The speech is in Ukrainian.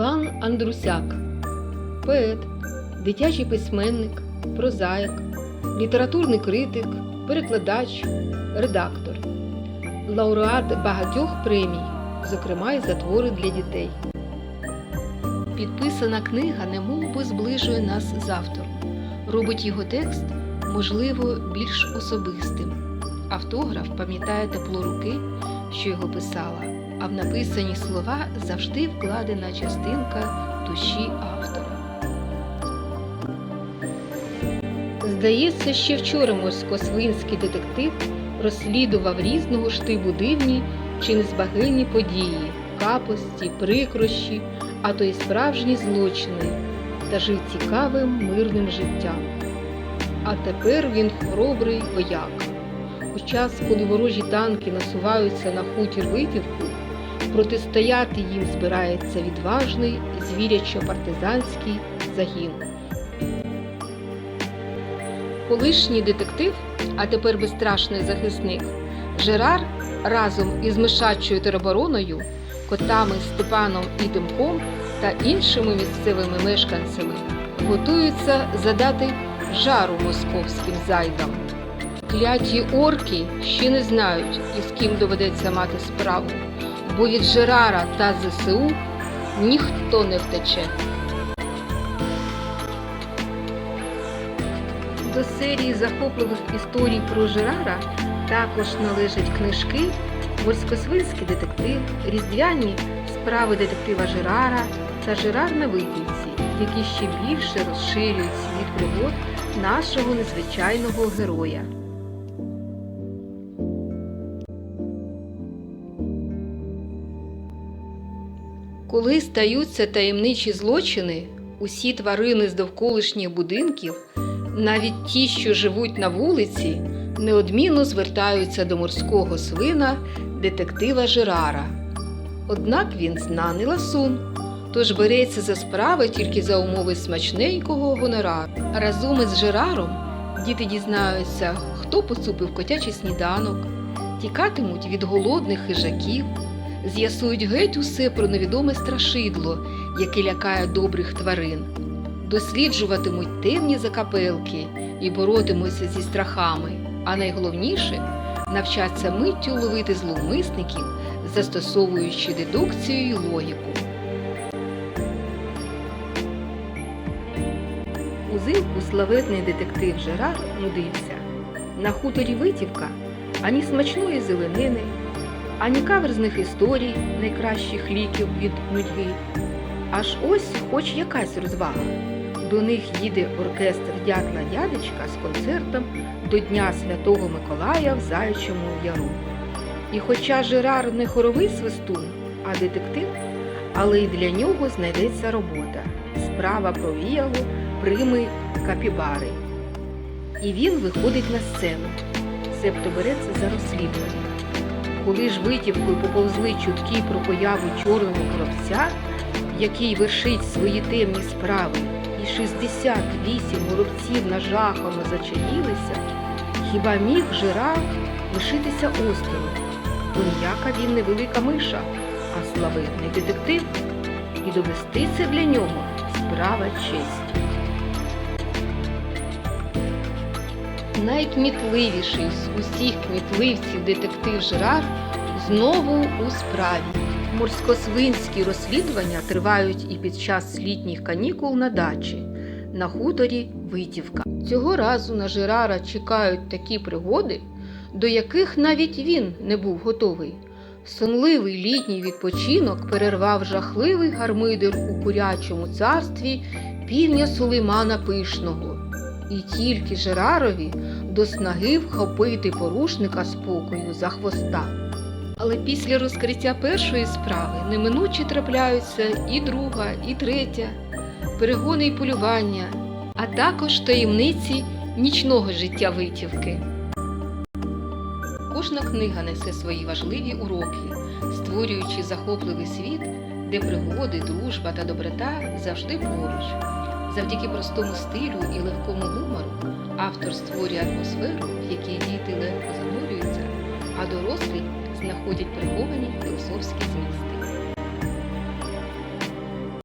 Іван Андрусяк, поет, дитячий письменник, прозаїк, літературний критик, перекладач, редактор, лауреат багатьох премій, зокрема й за твори для дітей. Підписана книга немов би зближує нас з автором, робить його текст, можливо, більш особистим. Автограф пам'ятає тепло руки, що його писала, а в написані слова завжди вкладена частинка душі автора. Здається, ще вчора мосько-свинський детектив розслідував різного штибу дивні чи незбагальні події, капості, прикрощі, а то й справжні злочини, та жив цікавим мирним життям. А тепер він хоробрий вояк. У час, коли ворожі танки насуваються на хутір витівку, протистояти їм збирається відважний звірячо-партизанський загін. Колишній детектив, а тепер безстрашний захисник, Жерар разом із мишачою теробороною, котами Степаном і Димком та іншими місцевими мешканцями готуються задати жару московським зайдам. Кляті орки ще не знають, із ким доведеться мати справу, бо від Жерара та ЗСУ ніхто не втече. До серії захопливих історій про Жерара також належать книжки Вольськосвинський детектив, різдвяні справи детектива Жерара та Жерар на витівці, які ще більше розширюють світ пригод нашого незвичайного героя. Коли стаються таємничі злочини, усі тварини з довколишніх будинків, навіть ті, що живуть на вулиці, неодмінно звертаються до морського свина детектива Жерара. Однак він знаний ласун, тож береться за справи тільки за умови смачненького гонорару. Разом із Жераром діти дізнаються, хто поцупив котячий сніданок, тікатимуть від голодних хижаків, з'ясують геть усе про невідоме страшидло, яке лякає добрих тварин, досліджуватимуть темні закапелки і боротимуться зі страхами, а найголовніше навчаться миттю ловити зловмисників, застосовуючи дедукцію і логіку. Узимку славетний детектив Жерар нудився. На хуторі Витівка ані смачної зеленини, ані каверзних історій, найкращих ліків від нудьги. Аж ось хоч якась розвага. До них їде оркестр дятла дядечка з концертом до Дня Святого Миколая в Заячому яру. І хоча Жерар не хоровий свистун, а детектив, але й для нього знайдеться робота. Справа про віяло прими капібари. І він виходить на сцену, себто береться за розслідування. Коли ж витівкою поповзли чутки про появу чорного горобця, який вершить свої темні справи, і 68 горобців нажахано зачаїлися, хіба міг Жерар лишитися осторонь? Бо ніяка він не велика миша, а славетний детектив, і довести це для нього справа честі. Найкмітливіший з усіх кмітливців детектив Жерар знову у справі. Морськосвинські розслідування тривають і під час літніх канікул на дачі на хуторі Витівка. Цього разу на Жерара чекають такі пригоди, до яких навіть він не був готовий. Сонливий літній відпочинок перервав жахливий гармидер у курячому царстві півня Сулеймана Пишного. І тільки Жерарові до снаги вхопити порушника спокою за хвоста. Але після розкриття першої справи неминуче трапляються і друга, і третя, перегони й полювання, а також таємниці нічного життя витівки. Кожна книга несе свої важливі уроки, створюючи захопливий світ, де пригоди, дружба та доброта завжди поруч. Завдяки простому стилю і легкому гумору автор створює атмосферу, в якій діти легко занурюються, а дорослі знаходять приховані філософські змісти.